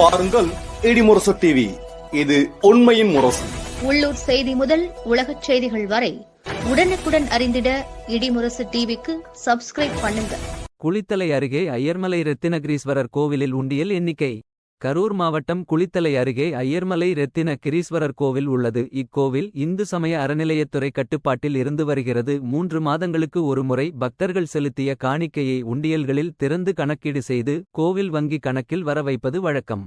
பாருங்கள் இடிமுரசு டிவி இது உண்மையின் முரசு. உள்ளூர் செய்தி முதல் உலகச் செய்திகள் வரை உடனுக்குடன் அறிந்திட இடிமுரசு டிவிக்கு சப்ஸ்கிரைப் பண்ணுங்க. குளித்தலை அருகே ஐயர்மலை ரத்தினகிரீஸ்வரர் கோவிலில் உண்டியல் எண்ணிக்கை. கரூர் மாவட்டம் குளித்தலை அருகே ஐயர்மலை ரெத்தின கிரீஸ்வரர் கோவில் உள்ளது. இக்கோவில் இந்து சமய அறநிலையத்துறை கட்டுப்பாட்டில் இருந்து வருகிறது. மூன்று மாதங்களுக்கு ஒருமுறை பக்தர்கள் செலுத்திய காணிக்கையை உண்டியல்களில் திறந்து கணக்கீடு செய்து கோவில் வங்கி கணக்கில் வர வைப்பது வழக்கம்.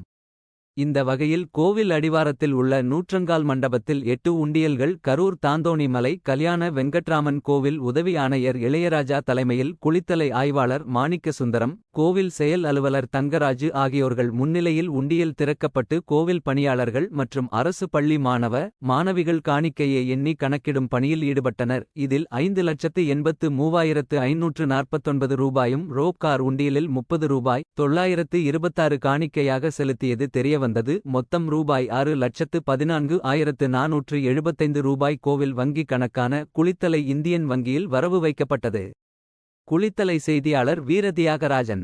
இந்த வகையில் கோவில் அடிவாரத்தில் உள்ள நூற்றங்கால் மண்டபத்தில் எட்டு உண்டியல்கள் கரூர் தாந்தோணி மலை கல்யாண வெங்கட்ராமன் கோவில் உதவி ஆணையர் இளையராஜா தலைமையில் குளித்தலை ஆய்வாளர் மாணிக்க சுந்தரம் கோவில் செயல் அலுவலர் தங்கராஜு ஆகியோர்கள் முன்னிலையில் உண்டியல் திறக்கப்பட்டு கோவில் பணியாளர்கள் மற்றும் அரசு பள்ளி மாணவ மாணவிகள் காணிக்கையை எண்ணி கணக்கிடும் பணியில் ஈடுபட்டனர். இதில் ஐந்து லட்சத்து எண்பத்து மூவாயிரத்து ஐநூற்று நாற்பத்தொன்பது ரூபாயும் ரோப்கார் உண்டியலில் முப்பது ரூபாய் தொள்ளாயிரத்து இருபத்தாறு காணிக்கையாக செலுத்தியது தெரியவந்தது. மொத்தம் ரூபாய் ஆறு லட்சத்து பதினான்கு ஆயிரத்து நானூற்று எழுபத்தைந்து ரூபாய் கோவில் வங்கி கணக்கான குளித்தலை இந்தியன் வங்கியில் வரவு வைக்கப்பட்டது. குளித்தலை செய்தியாளர் வீரதியாகராஜன்.